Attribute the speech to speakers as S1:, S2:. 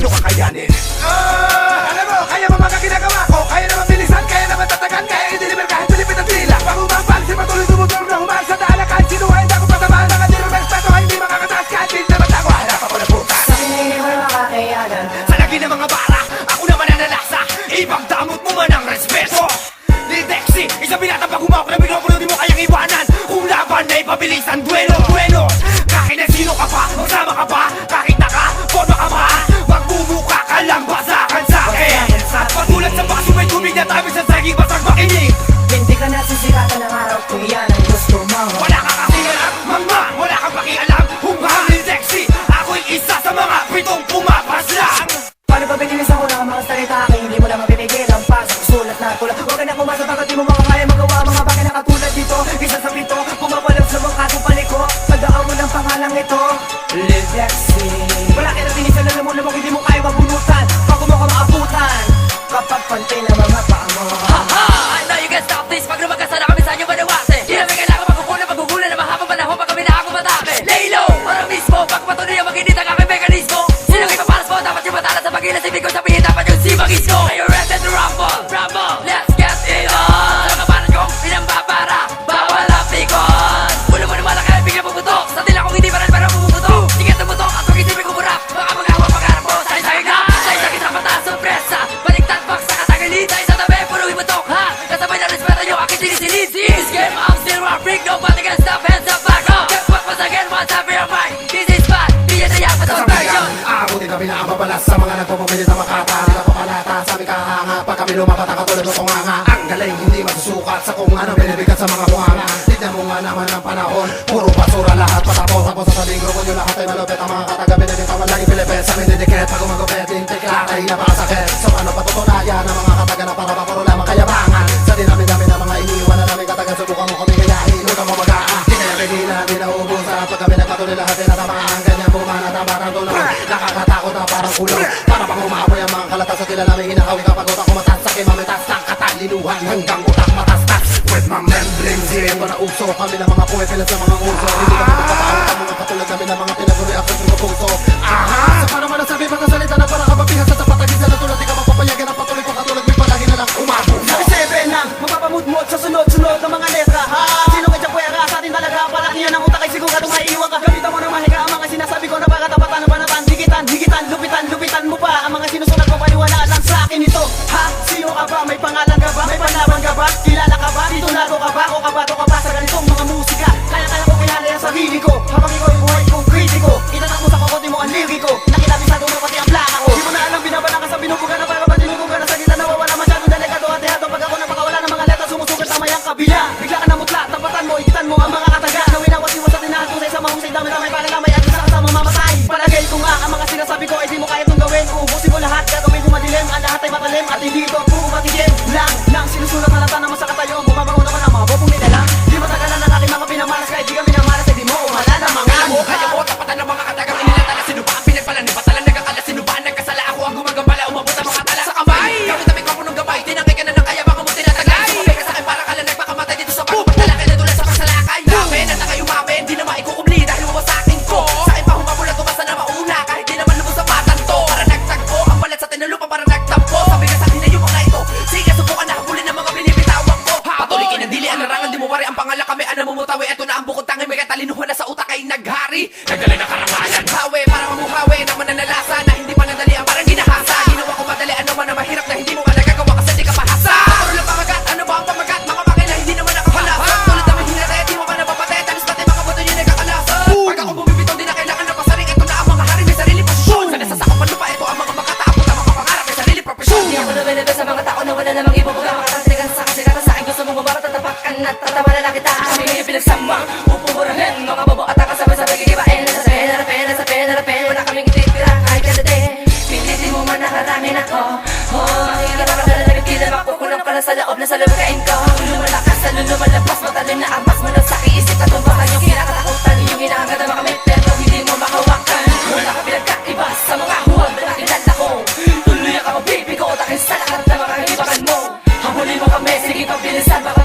S1: sino kakayanin? Ah! Alam mo, kaya mo mga ginagawa ko. Kaya naman bilisan, kaya naman tatagan Kaya i-deliver kahit pilipit ang tila Bago mga pansin, patuloy tumutulog na humaan sa dala Kahit sino ay dago patamaan Mga di respeto, hindi makakataas. Kahit di naman tago, hanap ako ng puta
S2: Sa hindi naman makakayanan
S3: Sa lagi ng mga bara, ako naman ang nalasa Ipagdamot mo man ang respeto. Lidexi, isa binata pag humawak na bigla ko na mo kayang iwanan. Kung laban na ipabilisan, duelo, duelo Kahit na sino ka pa, magsama ka pa
S4: 양파 freak, nobody can stop, hands up, back up. Get back once again, once every of mine This is bad, di yan pa sa version
S5: Aabutin kami na ang babalas sa mga nagpapamili na makata Nakapakalata, sabi ka hanga. Pag kami lumapata katulad ng tunganga Ang galing, hindi masusukat sa kung anong binibigat sa mga buhanga Tignan mo nga naman ang panahon. Puro basura lahat, patapos Tapos sa taling grupo nyo lahat ay malupit Ang mga katagabi na din tawag lagi Pilipin sa amin, didikit Pag umagupit, hindi kakay na pasakit ng kulong Para bang umaapoy ang mga kalata sa kilala May hinahawin kapag utak kumatas Sa akin mamitas ng katalinuhan hanggang utak matastas. With my membranes, hindi ko na uso. Kami ng mga poet, pilas ng mga uso. Hindi kami magpapaawit mga katulad namin ng mga pangalan ka ba? May panlaban ka ba? Kilala ka ba? Titunado ka ba? namumutawi Ito na ang bukod tangin May katalinuhan na sa utak ay naghari. Nagdala ng karangalan.
S1: Hawe para mamuhawe na mananalasa Na hindi pa nadali ang parang ginahasa. Ginawa ko madali ano man na mahirap na hindi mo ka nagagawa Kasi di ka pahasa. Puro lang pamagat ano ba ang pamagat? Mga bagay na hindi naman ako Tulad na mahirap na di mo pa napapatay. Talis pati mga buto niyo nagkakalasa Pag ako bumibitaw di na kailangan ng pasaring Ito na ang mga hari may sarili posisyon Sa nasasakupan lupa ito ang mga makataapot Ang mga pangarap may sarili profesyon Hindi ako nabalaga sa mga tao na wala namang ibang mga sa kasi sa akin gusto mong bumarot at tapakan
S4: at tatawanan na kita pinagsamang Pupumurahin Mga bobo at ang kasabay-sabay Gigibain Sa pen, na pen, sa pen, na pen Wala kaming ititira kahit kada Pilitin mo man nakarangin ako Oh, makikita ka na nagkakita Makukulong ka na sa loob na sa lumain ko. Lumalakas sa lumalabas Matalim na ambas mo na sa iisip At tumbakan yung kinakatakutan Yung inaangkat na makamit Pero hindi mo makawakan Wala ka pinagkaiba sa mga huwag na nakilala ko. Tuloy ang kapabibi ko Dahil sa lahat na mga hibakan mo. Habulin mo kami Sige pabilisan Baka